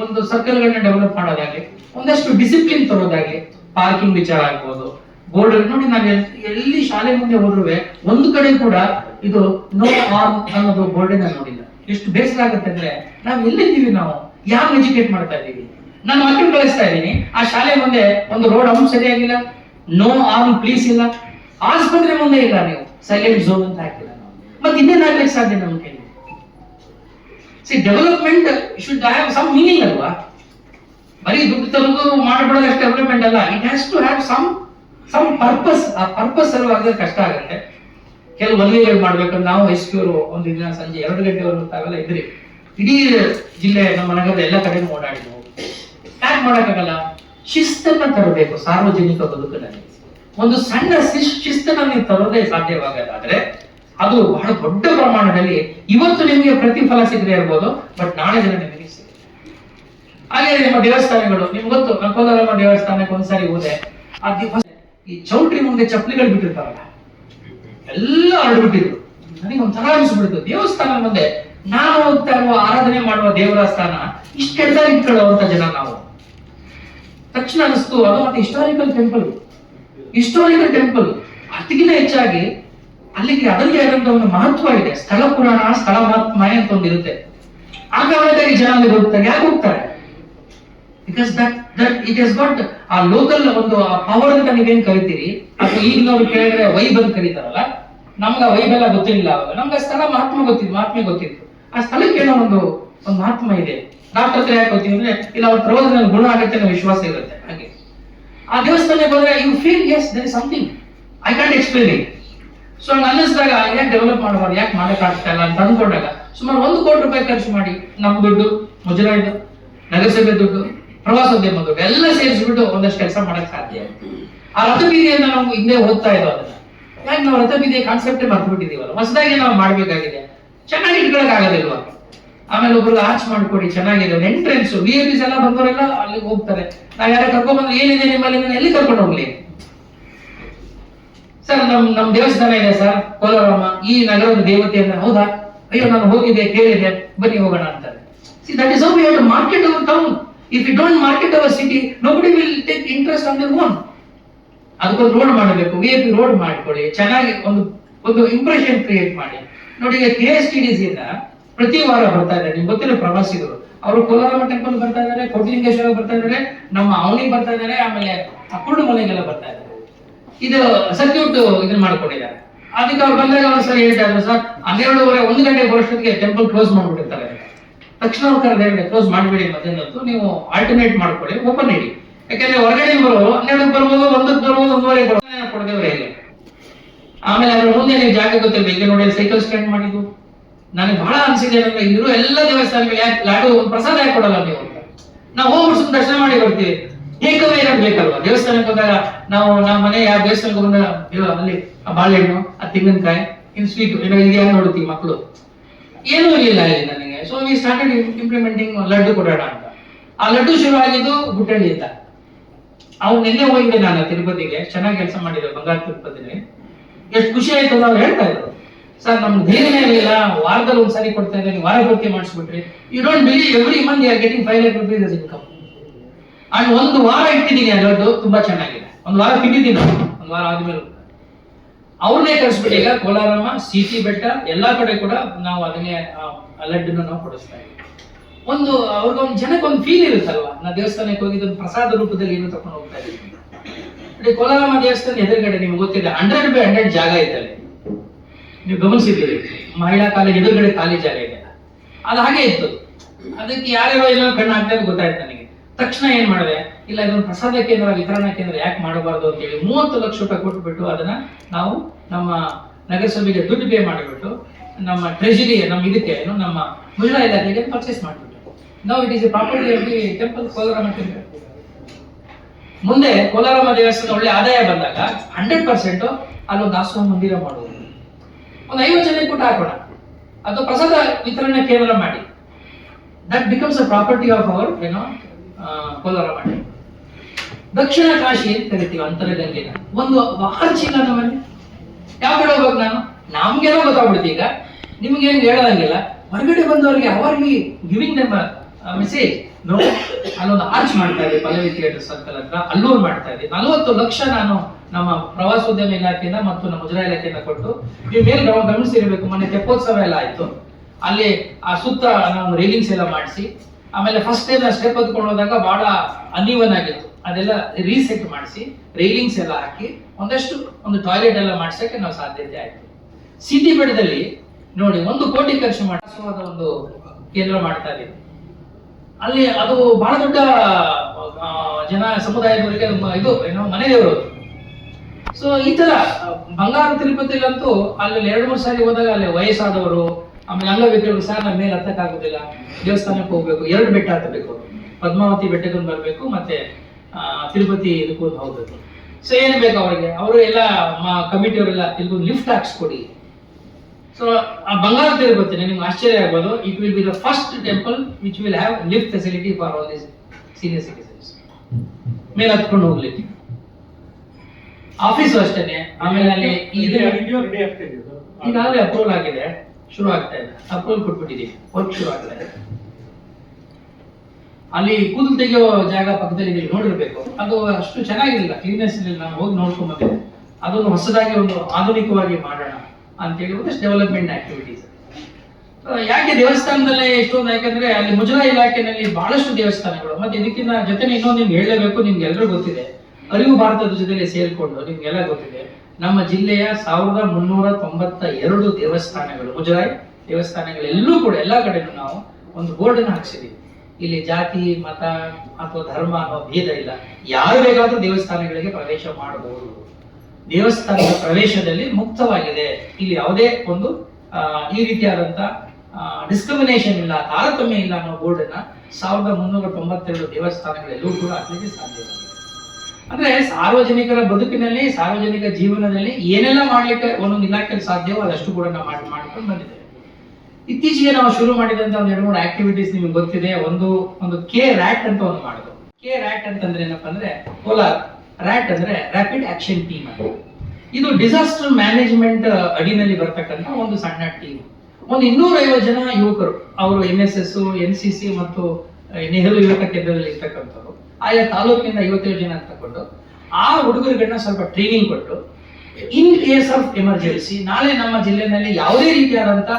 ಒಂದು ಸರ್ಕಲ್ಗಳನ್ನ ಡೆವಲಪ್ ಮಾಡೋದಾಗ್ಲಿ, ಒಂದಷ್ಟು ಡಿಸಿಪ್ಲಿನ್ ತರೋದಾಗ್ಲಿ ಪಾರ್ಕಿಂಗ್ ವಿಚಾರ ಆಗ್ಬೋದು ಬೋರ್ಡ್ ನೋಡಿ ನಾವು ಎಲ್- ಎಲ್ಲಿ ಶಾಲೆ ಮುಂದೆ ಹೋದ್ರು ಒಂದು ಕಡೆ ಕೂಡ ಇದು ನೋ ಆರ್ಮ್ ಅನ್ನೋದು ಬೋರ್ಡ್ ನಾನು ನೋಡಿಲ್ಲ. ಎಷ್ಟು ಬೇಸರ ಆಗುತ್ತೆ ಅಂದ್ರೆ, ನಾವು ಎಲ್ಲಿದ್ದೀವಿ ನಾವು? ಯಾರು ಎಜುಕೇಟ್ ಮಾಡ್ತಾ ಇದ್ದೀವಿ? ನಾನು ಮಕ್ಕಳು ಕಳಿಸ್ತಾ ಇದ್ದೀನಿ. ಆ ಶಾಲೆ ಮುಂದೆ ಒಂದು ರೋಡ್ ಅವ್ನು ಸರಿಯಾಗಿಲ್ಲ ನೋ ಆರ್ಮ್ ಪ್ಲೀಸ್ ಇಲ್ಲ. ಆಸ್ಪತ್ರೆ ಮುಂದೆ ಇಲ್ಲ ನೀವು. ಸೈಲೆಂಟ್ ಝೋನ್ ಅಂತ ಹಾಕಿಲ್ಲ ಮತ್ತೆ ಇನ್ನೇನ್ ಆಗ್ಲಿಕ್ಕೆ ಸಾಧ್ಯ ನಮ್ಮ ಕೈಲಿ see development should have some meaning ಅಲ್ವಾ? ಬರೀ ದುಡ್ಡು ತರೋದು ಮಾಡಬಿಡೋದು ಅಷ್ಟು ಡೆವಲಪ್ಮೆಂಟ್ ಅಲ್ಲ. It has to have some some purpose ಆ ಪರ್ಪಸ್ ಸಲುವಾಗ ಕಷ್ಟ ಆಗುತ್ತೆ. ಕೆಲವು ವಲಯಗಳು ಮಾಡ್ಬೇಕು ನಾವು ಹೈಸ್ಕೂರು ಒಂದು ದಿನ ಸಂಜೆ ಎರಡು ಗಂಟೆವರೆಗೂ ತಾವೆಲ್ಲ ಇದ್ರಿ. ಇಡೀ ಜಿಲ್ಲೆ ನಮ್ಮ ನಗರದ ಎಲ್ಲ ಕಡೆ ಓಡಾಡಿದ್ವು. ಯಾಕೆ ಮಾಡೋಕ್ಕಾಗಲ್ಲ? ಶಿಸ್ತನ್ನ ತರಬೇಕು, ಸಾರ್ವಜನಿಕ ಬದುಕಿನಲ್ಲಿ. ಒಂದು ಸಣ್ಣ ಶಿಸ್ತನ್ನ ನೀವು ತರೋದೇ ಸಾಧ್ಯವಾಗದಾದ್ರೆ ಅದು ಬಹಳ ದೊಡ್ಡ ಪ್ರಮಾಣದಲ್ಲಿ ಇವತ್ತು ನಿಮಗೆ ಪ್ರತಿಫಲ ಸಿಗದೆ ಇರ್ಬೋದು, ಬಟ್ ನಾಳೆ ದಿನ ನಿಮಗೆ ಸಿಗುತ್ತೆ. ಹಾಗೆ ನಿಮ್ಮ ದೇವಸ್ಥಾನಗಳು, ನಿಮ್ಗೆ ಗೊತ್ತು ನಮ್ಮ ದೇವಸ್ಥಾನಕ್ಕೆ ಒಂದ್ಸಾರಿ ಹೋದೆ. ದಿವಸ ಈ ಚೌಟ್ರಿ ಮುಂದೆ ಚಪ್ಪಲಿಗಳು ಬಿಟ್ಟಿರ್ತಾರಲ್ಲ, ಎಲ್ಲ ಹರಡ್ಬಿಟ್ಟಿದ್ರು ನನಗೆ ಒಂಥರ ಅನಿಸ್ಬಿಡ್ತು. ದೇವಸ್ಥಾನ ಮುಂದೆ ನಾನು ಹೋಗ್ತಾ ಇರುವ ಆರಾಧನೆ ಮಾಡುವ ದೇವರ ಸ್ಥಾನ ಇಷ್ಟು ಕೆಟ್ಟದಾಗಿ ಇಟ್ಕೊಳ್ಳುವಂತ ಜನ ನಾವು. ತಕ್ಷಣ ಅನಿಸ್ತು, ಅದು ಮತ್ತೆ ಹಿಸ್ಟಾರಿಕಲ್ ಟೆಂಪಲ್ ಹಿಸ್ಟಾರಿಕಲ್ ಟೆಂಪಲ್ ಅದಕ್ಕಿಂತ ಹೆಚ್ಚಾಗಿ ಅಲ್ಲಿಗೆ ಅದಕ್ಕೆ ಆದಂತ ಒಂದು ಮಹತ್ವ ಇದೆ. ಸ್ಥಳ ಪುರಾಣ, ಸ್ಥಳ ಮಹಾತ್ಮ ಅಂತ ಒಂದು ಇರುತ್ತೆ ಆ ಕಾರಣಕ್ಕಾಗಿ ಜನ ಅಲ್ಲಿ ಹೋಗ್ತಾರೆ. ಯಾಕೆ ಹೋಗ್ತಾರೆ? Because that that it is got a local ಒಂದು ಪವರ್ ಅಂತ ನೀವೇನ್ ಕರಿತೀರಿ? ಅದು ಈಗ ನಾವು ಕೇಳಿದ್ರೆ ವೈಬ್ ಅಂತ ಕರೀತಾರಲ್ಲ? ನಮ್ಗೆ ಆ ವೈಬ್ ಎಲ್ಲ ಗೊತ್ತಿರಲಿಲ್ಲ ಅವಾಗ. ನಮ್ಗೆ ಆ ಸ್ಥಳ ಮಹಾತ್ಮ ಗೊತ್ತಿತ್ತು ಮಹಾತ್ಮೆ ಗೊತ್ತಿತ್ತು. ಆ ಸ್ಥಳಕ್ಕೆ ಏನೋ ಒಂದು ಒಂದು ಮಹಾತ್ಮ ಇದೆ. ಡಾಕ್ಟರ್ ಹತ್ರ ಯಾಕೆ ಗೊತ್ತಿ ಅಂದ್ರೆ, ಇಲ್ಲ ಅವ್ರ ಪ್ರವೋದನ ಗುಣ ಆಗುತ್ತೆ ಅನ್ನೋ ವಿಶ್ವಾಸ ಇರುತ್ತೆ. ಹಾಗೆ. ಆ ದೇವಸ್ಥಾನಕ್ಕೆ ಹೋದ್ರೆ you feel as there is something I can't explain it so ಹಂಗೆ ಅನ್ನಿಸಿದಾಗ ಯಾಕೆ ಡೆವಲಪ್ ಮಾಡಬಾರ್ದು? ಯಾಕೆ ಮಾಡೋಕ್ಕಾಗ್ತಾ ಇಲ್ಲ? ಅಂತ ಅಂದ್ಕೊಂಡಾಗ, ಸುಮಾರು ಒಂದು ಕೋಟಿ ರೂಪಾಯಿ ಖರ್ಚು ಮಾಡಿ ನಮ್ಮ ದುಡ್ಡು, ಮುಜರಾಯ್ದು, ನಗರಸಭೆ ದುಡ್ಡು ಪ್ರವಾಸೋದ್ಯಮದವರು ಎಲ್ಲ ಸೇರಿಸ್ಬಿಟ್ಟು ಒಂದಷ್ಟು ಕೆಲಸ ಮಾಡಕ್ ಸಾಧ್ಯ ಆ ರಥಬೀದಿಯಿಂದ ನಾವು ಹಿಂದೆ ಓದ್ತಾ ಇದ್ದೋ ಅದನ್ನ ಯಾಕೆ ನಾವು ರಥಬೀದಿಯ ಕಾನ್ಸೆಪ್ಟ್ ಮರ್ತು ಬಿಟ್ಟಿದೀವಲ್ಲ ಹೊಸದಾಗಿ ನಾವು ಮಾಡ್ಬೇಕಾಗಿದೆ. ಚೆನ್ನಾಗಿ ಇಟ್ಕೊಳಕ್ ಆಗೋದಿಲ್ವಾ ಆಮೇಲೆ ಒಬ್ರು ಆರ್ಚ್ ಮಾಡ್ಕೊಡಿ, ಚೆನ್ನಾಗಿದೆ. ಎಂಟ್ರೆನ್ಸ್ ವಿ ಪಿಸ್ ಎಲ್ಲ ಬಂದವರೆಲ್ಲ ಅಲ್ಲಿಗೆ ಹೋಗ್ತಾರೆ. ನಾವು ಯಾರ ಕರ್ಕೊಂಡ್ ಬಂದ್ರೆ, ಏನಿದೆ ನಿಮ್ಮಲ್ಲಿ? ಎಲ್ಲಿ ಕರ್ಕೊಂಡು ಹೋಗ್ಲಿ? ಸರ್, ನಮ್ ನಮ್ ದೇವಸ್ಥಾನ ಇದೆ ಸರ್, ಕೋಲಾರಮ್ಮ. ಈ ನಗರದ ದೇವತೆ ಅಂತ ಹೌದಾ? ಅಯ್ಯೋ, ನಾನು ಹೋಗಿದ್ದೆ ಕೇಳಿದೆ ಬನ್ನಿ ಹೋಗೋಣ ಅಂತಾರೆ. See that is market town if you don't market our city nobody will take interest on their own ಅದಕ್ಕೊಂದು ರೋಡ್ ಮಾಡಬೇಕು ವಿ ಪಿ ರೋಡ್ ಮಾಡ್ಕೊಳ್ಳಿ ಚೆನ್ನಾಗಿ ಒಂದು ಒಂದು ಇಂಪ್ರೆಷನ್ ಕ್ರಿಯೇಟ್ ಮಾಡಿ. ನೋಡಿ, ಈಗ K S T D C ಇಂದ ಪ್ರತಿ ವಾರ ಬರ್ತಾ ಇದ್ದಾರೆ. ನಿಮ್ಗೆ ಗೊತ್ತಿರೋ ಪ್ರವಾಸಿಗರು. ಅವರು ಕೋಲಾರಮ್ಮ ಟೆಂಪಲ್ ಬರ್ತಾ ಇದ್ದಾರೆ, ಕೋಟಿಲಿಂಗೇಶ್ವರ ಬರ್ತಾ ಇದ್ದಾರೆ, ನಮ್ಮ ಅವನಿಗೆ ಬರ್ತಾ ಇದ್ದಾರೆ, ಆಮೇಲೆ ಮನೆಗೆಲ್ಲ ಬರ್ತಾ ಇದ್ದಾರೆ. ಇದು ಸರ್ಕ್ಯೂಟ್ ಇದನ್ನ ಮಾಡ್ಕೊಂಡಿದ್ದಾರೆ. ಅದಕ್ಕೆ ಅವ್ರು ಬಂದಾಗ ಅವ್ರು ಸರ್ ಹೇಳ್ತಾ ಇದ್ರು, ಸರ್, ಹನ್ನೆರಡುವರೆ, ಒಂದು ಗಂಟೆ ಬರೋಷ್ಟೊತ್ತಿಗೆ ಟೆಂಪಲ್ ಕ್ಲೋಸ್ ಮಾಡ್ಬಿಟ್ಟಿರ್ತಾರೆ. ತಕ್ಷಣ ಅವ್ರು ಕರೆದ ಹೇಳಿದೆ ಕ್ಲೋಸ್ ಮಾಡಬೇಡಿ ಮಧ್ಯಾಹ್ನದ್ದು ನೀವು ಆಲ್ಟರ್ನೇಟ್ ಮಾಡ್ಕೊಳ್ಳಿ ಓಪನ್ ಇಡಿ. ಯಾಕಂದ್ರೆ ಹೊರಗಡೆ ಬರೋ ಹನ್ನೆರಡಕ್ಕೆ ಬರ್ಬೋದು, ಒಂದಕ್ಕೆ ಬರ್ಬೋದು ಒಂದೂವರೆ ಕೊಡದೇವ್ರೆ ಇಲ್ಲ. ಆಮೇಲೆ ಅದ್ರ ಮುಂದೆ ನೀವು ಜಾಗ ಗೊತ್ತಿಲ್ಲ, ಈಗ ನೋಡಿ ಸೈಕಲ್ ಸ್ಟ್ಯಾಂಡ್ ಮಾಡಿದ್ದು. ನನಗೆ ಬಹಳ ಅನ್ಸಿದೆ ಅಂದ್ರೆ ಇಲ್ಲಿರೋ ಎಲ್ಲ ದೇವಸ್ಥಾನಗಳು ಯಾಕೆ ಲಾಡು ಪ್ರಸಾದ ಯಾಕೆ ಕೊಡಲ್ಲ ನೀವು ಅಂತ ನಾವು ಸುಮ್ಮನೆ ದರ್ಶನ ಮಾಡಿ ಬರ್ತೀವಿ. ಏಕವೇ ಬೇಕಲ್ವಾ? ದೇವಸ್ಥಾನಕ್ಕೆ ಹೋದಾಗ ನಾವು ನಮ್ಮ ಮನೆ ಯಾವ ದೇವಸ್ಥಾನಕ್ಕೆ ಅಯ್ಯೋ ಅಲ್ಲಿ, ಆ ಬಾಳೆಹಣ್ಣು, ಆ ತೆಂಗಿನಕಾಯಿ ಇನ್ ಸ್ವೀಟ್ ಏನೋ ಇದೆಯಾ ನೋಡ್ತೀವಿ ಮಕ್ಕಳು? ಏನೂ ಇಲ್ಲ ಇಲ್ಲಿ ನನಗೆ so we started implementing laddu ಕೊಡೋಣ ಅಂತ. ಆ ಲಡ್ಡು ಶುರು ಆಗಿದ್ದು ಅಂತ. ಅವ್ರು ನಿನ್ನೆ ಹೋಗಿದ್ದೆ ನಾನು ತಿರುಪತಿಗೆ? ಚೆನ್ನಾಗಿ ಕೆಲಸ ಮಾಡಿದ್ರು ಬಂಗಾರ ತಿರುಪತಿಲಿ. ಎಷ್ಟು ಖುಷಿ ಆಯ್ತು ಅಂತ ಅವ್ರು ಹೇಳ್ತಾ ಇದ್ರು. ಸರ್, ನಮ್ಗೆ ಧೈರ್ಯನೇ ಇರಲಿಲ್ಲ. ವಾರದಲ್ಲಿ ಒಂದ್ಸರಿ ಕೊಡ್ತಾ ಇದ್ದೀನಿ. ವಾರ ಭರ್ತಿ ಮಾಡಿಸ್ಬಿಟ್ರಿ. You don't believe every month are getting five lakh rupees income and ಒಂದು ವಾರ ಇಟ್ಟಿದ್ದೀನಿ ಅದರದ್ದು ತುಂಬಾ ಚೆನ್ನಾಗಿದೆ. ಒಂದು ವಾರ ತಿಂದಿದ್ದೀನಿ ಒಂದು ವಾರ ಆದ್ಮೇಲೆ. ಅವ್ರನ್ನೇ ಕಳಿಸ್ಬಿಟ್ಟು ಕೋಲಾರಮ್ಮ, ಸಿಟಿ ಬೆಟ್ಟ, ಎಲ್ಲಾ ಕಡೆ ಕೂಡ ನಾವು ಅದನ್ನೇ ಲಡ್ಡನ್ನ ನಾವು ಕೊಡಿಸ್ತಾ ಇದ್ದೀವಿ. ಒಂದು, ಅವ್ರಿಗೊಂದು ಜನಕ್ಕೆ ಒಂದು ಫೀಲ್ ಇರುತ್ತಲ್ವಾ? ನಾ ದೇವಸ್ಥಾನಕ್ಕೆ ಹೋಗಿದ್ದು ಪ್ರಸಾದ ರೂಪದಲ್ಲಿ ಏನು ತಕೊಂಡು ಹೋಗ್ತಾ ಇದ್ದೀವಿ. ಕೋಲಾರಮ್ಮ ದೇವಸ್ಥಾನ ಎದುರುಗಡೆ ನಿಮ್ಗೆ ಗೊತ್ತಿದೆ ಹಂಡ್ರೆಡ್ ಬೈ ಹಂಡ್ರೆಡ್ ಜಾಗ ಇದೆ ನೀವು ಗಮನಿಸಿದ್ದೀರಿ, ಮಹಿಳಾ ಕಾಲೇಜ್ ಎದುರುಗಡೆ ಖಾಲಿ ಜಾಗ ಇದೆ. ಅದು ಹಾಗೆ ಇತ್ತು. ಅದಕ್ಕೆ ಯಾರ್ಯಾರೋ ಏನೋ ಕಣ್ಣು ಹಾಕ್ತಾ ಇರೋದು ಗೊತ್ತಾಯ್ತು ನನಗೆ. ತಕ್ಷಣ ಏನ್ ಮಾಡಿದೆ? ಇಲ್ಲ, ಇದೊಂದು ಪ್ರಸಾದ ಕೇಂದ್ರ, ವಿತರಣಾ ಕೇಂದ್ರ ಯಾಕೆ ಮಾಡಬಾರ್ದು ಅಂತ ಹೇಳಿ ಮೂವತ್ತು ಲಕ್ಷ ರೂಪಾಯಿ ಕೊಟ್ಬಿಟ್ಟು ಅದನ್ನ ನಾವು ನಮ್ಮ ನಗರಸಭೆಗೆ ದುಡ್ಡು ಪೇ ಮಾಡಿಬಿಟ್ಟು ನಮ್ಮ ಟ್ರೆಜರಿ ನಮ್ಮ ಇದಕ್ಕೆ, ಏನು ನಮ್ಮ ಮಹಿಳಾ ಇಲಾಖೆಗೆ ಪರ್ಚೇಸ್ ಮಾಡಿಬಿಟ್ಟು. ನಾವು it is a property of the temple Kolaramma temple ಮುಂದೆ ಕೋಲಾರಮ್ಮ ದೇವಸ್ಥಾನ ಒಳ್ಳೆ ಆದಾಯ ಬಂದಾಗ ಹಂಡ್ರೆಡ್ ಪರ್ಸೆಂಟ್ ಅಲ್ಲೊಂದು ದಾಸೋಹ ಮಂದಿರ ಮಾಡುವುದು. ಒಂದು ಐವತ್ತು ಜನಕ್ಕೆ ಕೊಟ್ಟು ಹಾಕೋಣ. ಅಥವಾ ಪ್ರಸಾದ ವಿತರಣೆ ಕೇಂದ್ರ ಮಾಡಿ. That becomes a property of our ಏನೋ ಕೋಲಾರಮ್ಮ. ದಕ್ಷಿಣ ಕಾಶಿ ಅಂತ ಕರಿತೀವಿ ಅಂತರಗಂಗೆನ. ಒಂದು ವಾರ್ಚ್ ಇಲ್ಲ ನಮ್ಮಲ್ಲಿ ಯಾವ ಕಡೆ ಹೋಗ್ಬೇಕು ನಾನು? ನಮ್ಗೇನೋ ಗೊತ್ತಾಗ್ಬಿಡುತ್ತೆ ಈಗ. ನಿಮ್ಗೇನು ಹೇಳೋದಂಗಿಲ್ಲ. ಹೊರಗಡೆ ಬಂದವರಿಗೆ ಅವರಿಗೆ ಗಿವಿಂಗ್ ನಮ್ಮ ಮೆಸೇಜ್ ನೋ ಅಲ್ಲೊಂದು ಆರ್ಚ್ ಮಾಡ್ತಾ ಇದೆ ಪಲ್ಲವಿ ಥಿಯೇಟರ್ ಸರ್ಕಲ್ ಹತ್ರ. ಅಲ್ಲೂರು ಮಾಡ್ತಾ ಇದೆ ನಲವತ್ತು ಲಕ್ಷ ನಾನು ನಮ್ಮ ಪ್ರವಾಸೋದ್ಯಮ ಇಲಾಖೆಯಿಂದ ಮತ್ತು ನಮ್ಮ ಮುಜರಾ ಇಲಾಖೆಯಿಂದ ಕೊಟ್ಟು, ನೀವು ಮೇಲೆ ನಾವು ಗಮನಿಸಿರ್ಬೇಕು. ಮೊನ್ನೆ ತೆಪ್ಪೋತ್ಸವ ಎಲ್ಲ ಆಯ್ತು. ಅಲ್ಲಿ ಆ ಸುತ್ತ ನಾವು ರೇಲಿಂಗ್ಸ್ ಎಲ್ಲ ಮಾಡಿಸಿ, ಆಮೇಲೆ ಫಸ್ಟ್ ಟೈಮ್ ಸ್ಟೆಪ್ ಹೊತ್ಕೊಂಡು ಹೋದಾಗ ಬಹಳ ಅನ್ಇವನ್ ಆಗಿತ್ತು. ಅದೆಲ್ಲ ರೀಸೆಟ್ ಮಾಡಿಸಿ ರೈಲಿಂಗ್ಸ್ ಎಲ್ಲ ಹಾಕಿ ಒಂದಷ್ಟು ಒಂದು ಟಾಯ್ಲೆಟ್ ಎಲ್ಲ ಮಾಡಿಸಕ್ಕೆ ನಾವು ಸಾಧ್ಯತೆ ಆಯ್ತು. ಸಿಟಿ ಬೆಟ್ಟದಲ್ಲಿ ನೋಡಿ, ಒಂದು ಕೋಟಿ ಖರ್ಚು ಮಾಡಿಸುವಾದ ಒಂದು ಕೇಂದ್ರ ಮಾಡ್ತಾ ಇದೆ. ಅಲ್ಲಿ ಅದು ಬಹಳ ದೊಡ್ಡ ಜನ ಸಮುದಾಯದವರಿಗೆ ಇದು ಏನೋ ಮನೆ ದೇವರು ಸೊ ಈ ತರ, ಬಂಗಾರ ತಿರುಪತಿಲಂತೂ ಅಲ್ಲಿ ಎರಡು ಮೂರು ಸಾರಿ ಹೋದಾಗ ಅಲ್ಲಿ ವಯಸ್ಸಾದವರು, ಆಮೇಲೆ ಅಂಗವಿಕಲರು ಸಹ ನಮ್ಮ ಮೇಲೆ ಹತ್ತಕ್ಕಾಗೋದಿಲ್ಲ. ದೇವಸ್ಥಾನಕ್ಕೆ ಹೋಗ್ಬೇಕು, ಎರಡು ಬೆಟ್ಟ ಹತ್ತಬೇಕು. ಪದ್ಮಾವತಿ ಬೆಟ್ಟಕ್ಕೊಂದು ಬರಬೇಕು, ಮತ್ತೆ ತಿರುಪತಿ ಇದಕ್ಕೊಂದು ಹೋಗ್ಬೇಕು ಸೊ ಏನ್ ಬೇಕು ಅವರಿಗೆ? ಅವರು ಎಲ್ಲ ಕಮಿಟಿಯವರೆಲ್ಲ ಇಲ್ಗೊಂದು ಲಿಫ್ಟ್ ಹಾಕ್ಸ್ಕೊಡಿ. ಸೊ ಆ ಬಂಗಾರ ತಿರುಪತಿ ನಿಮ್ಗೆ ಆಶ್ಚರ್ಯ ಆಗ್ಬೋದು. It will be the first temple which will have lift facility for all this senior citizens ಮೇಲೆ ಹತ್ಕೊಂಡು ಹೋಗ್ಲಿಕ್ಕೆ. ಆಫೀಸು ಅಷ್ಟೇ ಆಮೇಲೆ ಅಲ್ಲಿ ಇದು ಈಗಾಗಲೇ ಅಪ್ರೂವಲ್ ಆಗಿದೆ. ಶುರು ಆಗ್ತಾ ಇದೆ. ಅಪ್ರೂವಲ್ ಕೊಟ್ಬಿಟ್ಟಿದ್ದೀವಿ. ವರ್ಕ್ ಶುರು ಆಗ್ತಾ ಇದೆ. ಅಲ್ಲಿ ಕೂದಲು ತೆಗೆಯೋ ಜಾಗ ಪಕ್ಕದಲ್ಲಿ ನೀವು ನೋಡಿರ್ಬೇಕು. ಅದು ಅಷ್ಟು ಚೆನ್ನಾಗಿರಲಿಲ್ಲ ಕ್ಲೀನ್ನೆಸ್ ಇರಲಿಲ್ಲ ನಾನು ಹೋಗಿ ನೋಡ್ಕೊಂಡ್ ಬಂದಿದ್ದೆ ಅದೊಂದು ಹೊಸದಾಗಿ ಒಂದು ಆಧುನಿಕವಾಗಿ ಮಾಡೋಣ ಅಂತ ಹೇಳಿದ್ರೆ ಡೆವಲಪ್ಮೆಂಟ್ ಆಕ್ಟಿವಿಟೀಸ್ ಯಾಕೆ ದೇವಸ್ಥಾನದಲ್ಲೇ ಎಷ್ಟೊಂದು, ಯಾಕಂದ್ರೆ ಅಲ್ಲಿ ಮುಜರಾ ಇಲಾಖೆನಲ್ಲಿ ಬಹಳಷ್ಟು ದೇವಸ್ಥಾನಗಳು. ಮತ್ತೆ ಇದಕ್ಕಿಂತ ಜೊತೆ ಇನ್ನೊಂದು ನಿಮ್ಗೆ ಹೇಳಲೇಬೇಕು, ನಿಮ್ಗೆ ಎಲ್ಲರೂ ಗೊತ್ತಿದೆ. ಅರಿವು ಭಾರತದ ಜೊತೆಗೆ ಸೇರಿಕೊಂಡು ನಿಮ್ಗೆಲ್ಲ ಗೊತ್ತಿದೆ. ನಮ್ಮ ಜಿಲ್ಲೆಯ ಸಾವಿರದ ಮುನ್ನೂರ ತೊಂಬತ್ತ ಎರಡು ದೇವಸ್ಥಾನಗಳು, ಮುಜರಾಯಿ ದೇವಸ್ಥಾನಗಳೆಲ್ಲೂ ಕೂಡ ಎಲ್ಲಾ ಕಡೆನೂ ನಾವು ಒಂದು ಬೋರ್ಡನ್ನು ಹಾಕ್ಸಿದೀವಿ. ಇಲ್ಲಿ ಜಾತಿ, ಮತ ಅಥವಾ ಧರ್ಮ ಅನ್ನೋ ಭೇದ ಇಲ್ಲ. ಯಾರು ಬೇಕಾದ್ರೂ ದೇವಸ್ಥಾನಗಳಿಗೆ ಪ್ರವೇಶ ಮಾಡಬಹುದು. ದೇವಸ್ಥಾನದ ಪ್ರವೇಶದಲ್ಲಿ ಮುಕ್ತವಾಗಿದೆ. ಇಲ್ಲಿ ಯಾವುದೇ ಒಂದು ಈ ರೀತಿಯಾದಂತ ಡಿಸ್ಕ್ರಿಮಿನೇಷನ್ ಇಲ್ಲ, ತಾರತಮ್ಯ ಇಲ್ಲ ಅನ್ನೋ ಬೋರ್ಡ್ ಅನ್ನ ಸಾವಿರದ ಮುನ್ನೂರ ತೊಂಬತ್ತೆರಡು ದೇವಸ್ಥಾನಗಳೆಲ್ಲೂ ಕೂಡ ಹಾಕ್ಲಿಕ್ಕೆ ಸಾಧ್ಯವಾಗಿದೆ ಅಂದ್ರೆ ಸಾರ್ವಜನಿಕರ ಬದುಕಿನಲ್ಲಿ, ಸಾರ್ವಜನಿಕ ಜೀವನದಲ್ಲಿ ಏನೆಲ್ಲ ಮಾಡ್ಲಿಕ್ಕೆ ಒಂದೊಂದು ಇಲಾಖೆಯಲ್ಲಿ ಸಾಧ್ಯವೋ ಅದಷ್ಟು ಕೂಡ ನಾವು ಮಾಡಿ, ಮಾಡ್ಕೊಂಡು ಬಂದಿದ್ದೇವೆ. ಇತ್ತೀಚೆಗೆ ನಾವು ಶುರು ಮಾಡಿದಂತ ಒಂದು ಎರಡು ಮೂರು ಆಕ್ಟಿವಿಟೀಸ್ ನಿಮ್ಗೆ ಗೊತ್ತಿದೆ. ಒಂದು ಒಂದು ಕೆ ರ್ಯಾಟ್ ಅಂತ ಒಂದು ಮಾಡಿದ್ರು ಕೆ ರ್ಯಾಟ್ ಅಂತಂದ್ರೆ ಏನಪ್ಪಾ ಅಂದ್ರೆ ಕೋಲಾರ್ ರ್ಯಾಟ್ ಅಂದ್ರೆ ರ್ಯಾಪಿಡ್ ಆಕ್ಷನ್ ಟೀಮ್ ಅಂತ ಇದು ಡಿಸಾಸ್ಟರ್ ಮ್ಯಾನೇಜ್ಮೆಂಟ್ ಅಡಿನಲ್ಲಿ ಬರ್ತಕ್ಕಂಥ ಒಂದು ಸಣ್ಣ ಟೀಮ್ ಒಂದು ಇನ್ನೂರ ಐವತ್ತು ಜನ ಯುವಕರು, ಅವರು N S S N C C ಮತ್ತು ನೆಹರು ಯುವಕ ಕೇಂದ್ರದಲ್ಲಿ ಇರ್ತಕ್ಕಂಥವ್ರು, ಆಯಾ ತಾಲೂಕಿನಿಂದ ಐವತ್ತೇಳು ಜನ ತಗೊಂಡು ಆ ಹುಡುಗರುಗಳನ್ನ ಸ್ವಲ್ಪ ಟ್ರೈನಿಂಗ್ ಕೊಟ್ಟು ಇನ್ ಕೇಸ್ ಆಫ್ ಎಮರ್ಜೆನ್ಸಿ ನಾಳೆ ನಮ್ಮ ಜಿಲ್ಲೆನಲ್ಲಿ ಯಾವುದೇ ರೀತಿಯಾದಂತ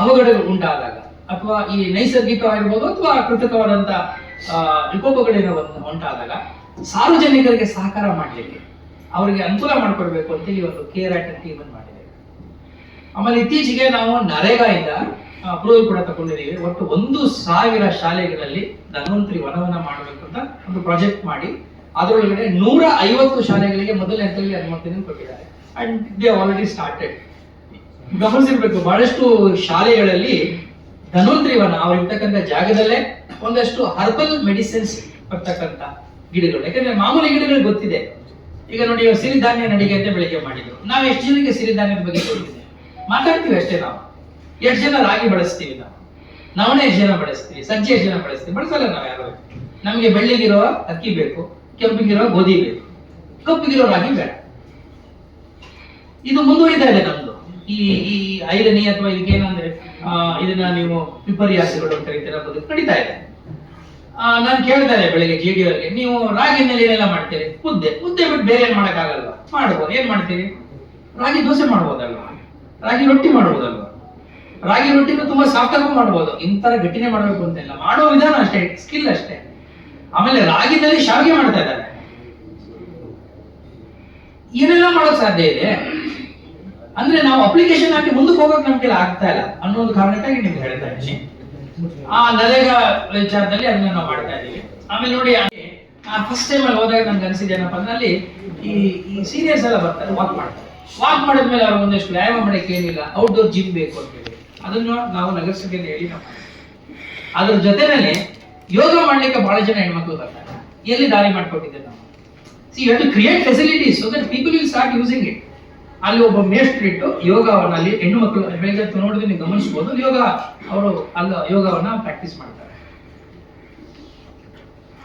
ಅವಘಡಗಳು ಉಂಟಾದಾಗ ಅಥವಾ ಈ ನೈಸರ್ಗಿಕವಾಗಿರ್ಬೋದು ಅಥವಾ ಕೃತಕವಾದಂತಹ ವಿಕೋಪಗಳೇನೋ ಉಂಟಾದಾಗ ಸಾರ್ವಜನಿಕರಿಗೆ ಸಹಕಾರ ಮಾಡಲಿಕ್ಕೆ ಅವರಿಗೆ ಅನುಕೂಲ ಮಾಡಿಕೊಡ್ಬೇಕು ಈ ಒಂದು ಕೇರ್ ಆಟ್ ಟೀಮ್ ಅನ್ನು ಮಾಡಿದ್ದೇವೆ. ಆಮೇಲೆ ಇತ್ತೀಚೆಗೆ ನಾವು ನರೇಗಾಯಿಂದ ಅಪ್ರೂವಲ್ ಕೂಡ ತಗೊಂಡಿದ್ದೀವಿ. ಒಟ್ಟು ಒಂದು ಸಾವಿರ ಶಾಲೆಗಳಲ್ಲಿ ಧನ್ವಂತರಿ ವನವನ್ನ ಮಾಡಬೇಕು ಅಂತ ಒಂದು ಪ್ರಾಜೆಕ್ಟ್ ಮಾಡಿ ಅದರೊಳಗಡೆ ನೂರ ಐವತ್ತು ಶಾಲೆಗಳಿಗೆ ಮೊದಲನೇ ಹಂತದಲ್ಲಿ ಅನುಮತಿಯನ್ನು ಕೊಟ್ಟಿದ್ದಾರೆ. ಅಂಡ್ ದೇ ಆಲ್ರೆಡಿ ಸ್ಟಾರ್ಟೆಡ್ ಗಮನಿಸಿರ್ಬೇಕು, ಬಹಳಷ್ಟು ಶಾಲೆಗಳಲ್ಲಿ ಧನ್ವಂತರಿ ವನ ಅವ್ರು ಇರ್ತಕ್ಕಂಥ ಜಾಗದಲ್ಲೇ ಒಂದಷ್ಟು ಹರ್ಬಲ್ ಮೆಡಿಸಿನ್ಸ್ ಬರ್ತಕ್ಕಂಥ ಗಿಡಗಳು. ಯಾಕಂದ್ರೆ ಮಾಮೂಲಿ ಗಿಡಗಳು ಗೊತ್ತಿದೆ. ಈಗ ನೋಡಿ ಸಿರಿಧಾನ್ಯ ನಡಿಗೆ ಅಂತ ಬೆಳಿಗ್ಗೆ ಮಾಡಿದ್ರು ನಾವು ಎಷ್ಟು ಜನಕ್ಕೆ ಸಿರಿಧಾನ್ಯದ ಬಗ್ಗೆ ಗೊತ್ತಿದೆ ಮಾತಾಡ್ತೀವಿ ಅಷ್ಟೇ ನಾವು. ಎಷ್ಟು ಜನ ರಾಗಿ ಬಳಸ್ತೀವಿ ನಾವು? ನವಣೆ ಎಷ್ಟು ಜನ ಬಳಸ್ತೀವಿ? ಸಜ್ಜೆ ಎಷ್ಟು ಜನ ಬಳಸ್ತೀವಿ? ಬಳಸಲ್ಲ ನಾವು ಯಾರು? ನಮಗೆ ಬೆಳ್ಳಿಗಿರೋ ಅಕ್ಕಿ ಬೇಕು, ಕೆಂಪಿಗಿರೋ ಗೋಧಿ ಬೇಕು. ಕಪ್ಪಿಗಿರೋ ರಾಗಿ ಬೇಡ. ಇದು ಮುಂದುವರಿತಾ ಇದೆ ನಮ್ದು. ಈ ಈ ಐರನಿ ಅಥವಾ ಇದಕ್ಕೇನಂದ್ರೆ ಇದನ್ನ ನೀವು ವಿಪರ್ಯಾಸಗಳು ಅಂತ ಕರಿತೀರ ಬದುಕು ಕಡಿತಾ ಇದೆ ನಾನು ಕೇಳ್ತಾ ಬೆಳಿಗ್ಗೆ ಜಿ ಡಿ ಅವರಿಗೆ ನೀವು ರಾಗಿನಲ್ಲಿ ಏನೆಲ್ಲ ಮಾಡ್ತೀರಿ? ಮುದ್ದೆ. ಮುದ್ದೆ ಬಿಟ್ಟು ಬೇರೆ ಏನ್ ಮಾಡಕ್ಕಾಗಲ್ವಾ? ಮಾಡ್ಬೋದು ಏನ್ ಮಾಡ್ತೀರಿ? ರಾಗಿ ದೋಸೆ ಮಾಡ್ಬೋದಲ್ವಾ? ರಾಗಿ ರೊಟ್ಟಿ ಮಾಡ್ಬೋದಲ್ವಾ? ರಾಗಿ ರೊಟ್ಟಿನೂ ತುಂಬಾ ಸಾಫ್ಟಾಗೂ ಮಾಡ್ಬೋದು. ಇಂತರ ಗಟ್ಟಿನೇ ಮಾಡ್ಬೇಕು ಅಂತಿಲ್ಲ ಮಾಡೋ ವಿಧಾನ ಅಷ್ಟೇ ಸ್ಕಿಲ್ ಅಷ್ಟೇ. ಆಮೇಲೆ ರಾಗಿನಲ್ಲಿ ಶಾವಿಗೆ ಮಾಡ್ತಾ ಇದ್ದಾರೆ. ಏನೆಲ್ಲ ಮಾಡೋಕ್ ಸಾಧ್ಯ ಇದೆ? ಅಂದ್ರೆ ನಾವು ಅಪ್ಲಿಕೇಶನ್ ಹಾಕಿ ಮುಂದಕ್ಕೆ ಹೋಗೋಕೆ ನಮ್ಗೆಲ್ಲ ಆಗ್ತಾ ಇಲ್ಲ. ಅನ್ನೋ ಒಂದು ಕಾರಣಕ್ಕಾಗಿ ನಿಮ್ಗೆ ಹೇಳ್ತಾ ಇದ್ದೀನಿ. ಆ ನರೇಗಾ ವಿಚಾರದಲ್ಲಿ ಅದನ್ನ ನಾವು ಮಾಡ್ತಾ ಇದ್ದೀವಿ. ಆಮೇಲೆ ನೋಡಿ ಫಸ್ಟ್ ಟೈಮ್ ಅಲ್ಲಿ ಹೋದಾಗ ನಮ್ಗೆ ಅನ್ಸಿದೆ ಏನಪ್ಪ ಅಂದ್ರೆ ಅಲ್ಲಿ ಈ ಈ ಸೀನಿಯರ್ಸ್ ಎಲ್ಲ ಬರ್ತಾರೆ ವಾಕ್ ಮಾಡ್ತಾರೆ. ವಾಕ್ ಮಾಡಿದ್ಮೇಲೆ ಅವ್ರು ಒಂದಷ್ಟು ವ್ಯಾಯಾಮ ಮಾಡಕ್ಕೆ ಏನಿಲ್ಲ ಔಟ್ಡೋರ್ ಜಿಮ್ ಬೇಕು ಅಂತ ಹೇಳಿ. ಅದನ್ನು ನಾವು ನಗರಸಭೆಯಲ್ಲಿ ಹೇಳಿ ನಾವು. ಅದ್ರ ಜೊತೆನಲ್ಲಿ ಯೋಗ ಮಾಡ್ಲಿಕ್ಕೆ ಬಹಳ ಜನ ಹೆಣ್ಮಕ್ಳು ಬರ್ತಾರೆ. ಎಲ್ಲಿ ದಾರಿ ಮಾಡ್ಕೊಟ್ಟಿದ್ದೆ ನಾವು? See you to create facilities so that people will start using it ಅಲ್ಲಿ ಒಬ್ಬ ಮೇಷ್ಟ್ರು ಇಟ್ಟು ಯೋಗವನ್ನ ಅಲ್ಲಿ ಹೆಣ್ಣು ಮಕ್ಕಳು ಬೆಳಿಗ್ಗೆ ನೋಡಿದ್ರೆ ನೀವು ಗಮನಿಸಬಹುದು ಯೋಗ ಅವರು ಅಲ್ಲ ಯೋಗವನ್ನ ಪ್ರಾಕ್ಟೀಸ್ ಮಾಡ್ತಾರೆ.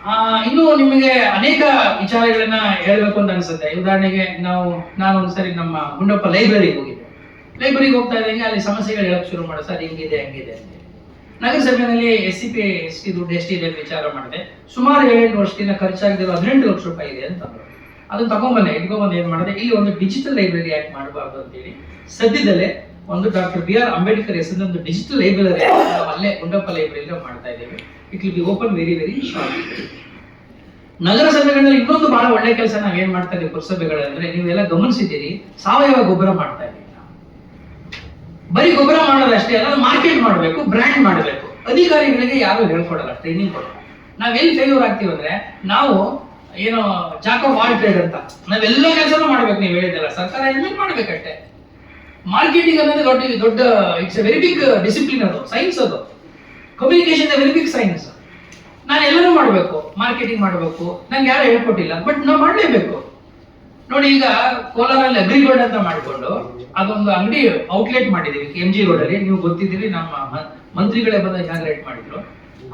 ಆ, ಇನ್ನು ನಿಮಗೆ ಅನೇಕ ವಿಚಾರಗಳನ್ನ ಹೇಳ್ಬೇಕು ಅಂತ ಅನ್ಸುತ್ತೆ. ಉದಾಹರಣೆಗೆ ನಾವು ನಾನು ಒಂದ್ಸರಿ ನಮ್ಮ ಗುಂಡಪ್ಪ ಲೈಬ್ರರಿಗೆ ಹೋಗಿದ್ದೆ. ಲೈಬ್ರರಿಗೆ ಹೋಗ್ತಾ ಇದ್ದಂಗೆ ಅಲ್ಲಿ ಸಮಸ್ಯೆಗಳು ಹೇಳಕ್ ಶುರು ಮಾಡೋ ಸರ್ ಹಿಂಗಿದೆ ಹಂಗಿದೆ. ಅಂತ ನಗರಸಭೆಯಲ್ಲಿ S C P S T ದುಡ್ಡು ಎಷ್ಟಿದೆ ಅಂತ ವಿಚಾರ ಮಾಡಿದೆ. ಸುಮಾರು ಏಳೆಂಟು ವರ್ಷದಿಂದ ಖರ್ಚಾಗದಿರೋ ಹದಿನೆಂಟು ಲಕ್ಷ ರೂಪಾಯಿ ಇದೆ ಅಂತಂದ್ರು ಅದನ್ನ ತಗೊಂಬಂದೆ ಇಟ್ಕೊಂಡ್ಬಂದು ಏನ್ ಮಾಡಿದೆ? ಇಲ್ಲಿ ಒಂದು ಡಿಜಿಟಲ್ ಲೈಬ್ರರಿ ಯಾಕೆ ಮಾಡಬಾರ್ದು ಅಂತೇಳಿ. ಸದ್ಯದಲ್ಲೇ ಒಂದು ಡಾಕ್ಟರ್ ಬಿ ಆರ್ ಅಂಬೇಡ್ಕರ್ ಹೆಸರಿನ ಒಂದು ಡಿಜಿಟಲ್ ಲೈಬ್ರರಿ ಅಲ್ಲೇ ಗುಂಡಪ್ಪ ಲೈಬ್ರರಿ ಮಾಡ್ತಾ ಇದ್ದೇವೆ. It will be open very very short ನಗರಸಭೆಗಳಲ್ಲಿ ಇನ್ನೊಂದು ಬಹಳ ಒಳ್ಳೆ ಕೆಲಸ ನಾವ್ ಏನ್ ಮಾಡ್ತಾ ಇದ್ದೀವಿ ಪುರಸಭೆಗಳಂದ್ರೆ, ನೀವೆಲ್ಲ ಗಮನಿಸಿದ್ದೀರಿ, ಸಾವಯವ ಗೊಬ್ಬರ ಮಾಡ್ತಾ ಇದೀವಿ ಬರೀ ಗೊಬ್ಬರ ಮಾಡೋದಷ್ಟೇ ಅಲ್ಲ ಮಾರ್ಕೆಟ್ ಮಾಡಬೇಕು ಬ್ರ್ಯಾಂಡ್ ಮಾಡಬೇಕು. ಅಧಿಕಾರಿಗಳಿಗೆ ಯಾರು ಹೇಳ್ಕೊಡಲ್ಲ ಟ್ರೈನಿಂಗ್ ಕೊಡಲ್ಲ. ನಾವ್ ಎಲ್ಲಿ ಫೇಲ್ಯೂರ್ ಆಗ್ತೀವಿ ಅಂದ್ರೆ, ನಾವು ಏನೋ ಜಾಕೋ ಟ್ರೇಡ್ ಅಂತ ನಾವೆಲ್ಲ ಕೆಲಸನೂ ಮಾಡ್ಬೇಕು ನೀವು ಹೇಳಿದಲ್ಲ ಸರ್ಕಾರ ಹೆಲ್ಮೆಟ್ ಮಾಡ್ಬೇಕಷ್ಟೇ ಮಾರ್ಕೆಟಿಂಗ್ ಅನ್ನೋದು ದೊಡ್ಡ ದೊಡ್ಡ it's a very big discipline ಅದು ಸೈನ್ಸ್ ಅದು. ಕಮ್ಯುನಿಕೇಶನ್ ವೆರಿ ಬಿಗ್ ಸೈನ್ಸ್ ನಾನು ಎಲ್ಲರೂ ಮಾಡಬೇಕು ಮಾರ್ಕೆಟಿಂಗ್ ಮಾಡಬೇಕು. ನಂಗೆ ಯಾರು ಹೇಳ್ಕೊಟ್ಟಿಲ್ಲ ಬಟ್ ನಾವು ಮಾಡಲೇಬೇಕು. ನೋಡಿ ಈಗ ಕೋಲಾರಲ್ಲಿ ಅಗ್ರಿಗೋಲ್ಡ್ ಅಂತ ಮಾಡಿಕೊಂಡು ಅದೊಂದು ಅಂಗಡಿ ಔಟ್ಲೆಟ್ ಮಾಡಿದೀವಿ ಎಂ ಜಿ ರೋಡ್ ಅಲ್ಲಿ. ನೀವು ಗೊತ್ತಿದ್ದೀರಿ, ನಮ್ಮ ಮಂತ್ರಿಗಳೇ ಬಂದ ಇನಾಗ್ರೇಟ್ ಮಾಡಿದ್ರು.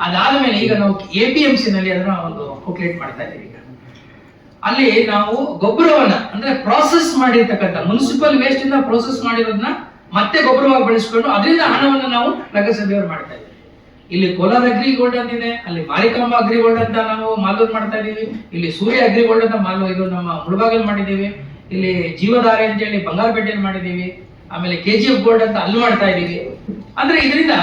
ಅದಾದ ಮೇಲೆ ಈಗ ನಾವು ಎ ಪಿ ಎಂ ಸಿ ನಲ್ಲಿ ಅದನ್ನ ಒಂದು ಔಟ್ಲೆಟ್ ಮಾಡ್ತಾ ಇದ್ದೀವಿ ಈಗ. ಅಲ್ಲಿ ನಾವು ಗೊಬ್ಬರವನ್ನ, ಅಂದ್ರೆ ಪ್ರಾಸೆಸ್ ಮಾಡಿರ್ತಕ್ಕಂಥ ಮುನ್ಸಿಪಲ್ ವೇಸ್ಟ್ ಇಂದ ಪ್ರೋಸೆಸ್ ಮಾಡಿರೋದನ್ನ ಮತ್ತೆ ಗೊಬ್ಬರವಾಗಿ ಬಳಸ್ಕೊಂಡು ಅದರಿಂದ ಹಣವನ್ನು ನಾವು ನಗರಸಭೆಯವರು ಮಾಡ್ತಾ ಇದ್ದೀವಿ. ಇಲ್ಲಿ ಕೋಲಾರ ಅಗ್ರಿ ಗೋಲ್ಡ್ ಅಂತಿದೆ ಅಲ್ಲಿ ಮಾರಿಕಾಂಬ ಅಗ್ರಿ ಗೋಲ್ಡ್ ಅಂತ ನಾವು ಮಾಲೂರ್ ಮಾಡ್ತಾ ಇದೀವಿ ಇಲ್ಲಿ ಸೂರ್ಯ ಅಗ್ರಿ ಗೋಲ್ಡ್ ಅಂತ ಮಾಲು, ಇದು ನಮ್ಮ ಮುಳಬಾಗಲ್ ಮಾಡಿದ್ದೀವಿ. ಇಲ್ಲಿ ಜೀವಧಾರೆ ಅಂತ ಹೇಳಿ ಬಂಗಾರಪೇಟೆಯಲ್ಲಿ ಮಾಡಿದೀವಿ ಆಮೇಲೆ ಕೆ ಜಿ ಗೋಲ್ಡ್ ಅಂತ ಅಲ್ಲಿ ಮಾಡ್ತಾ ಇದೀವಿ ಅಂದ್ರೆ ಇದರಿಂದ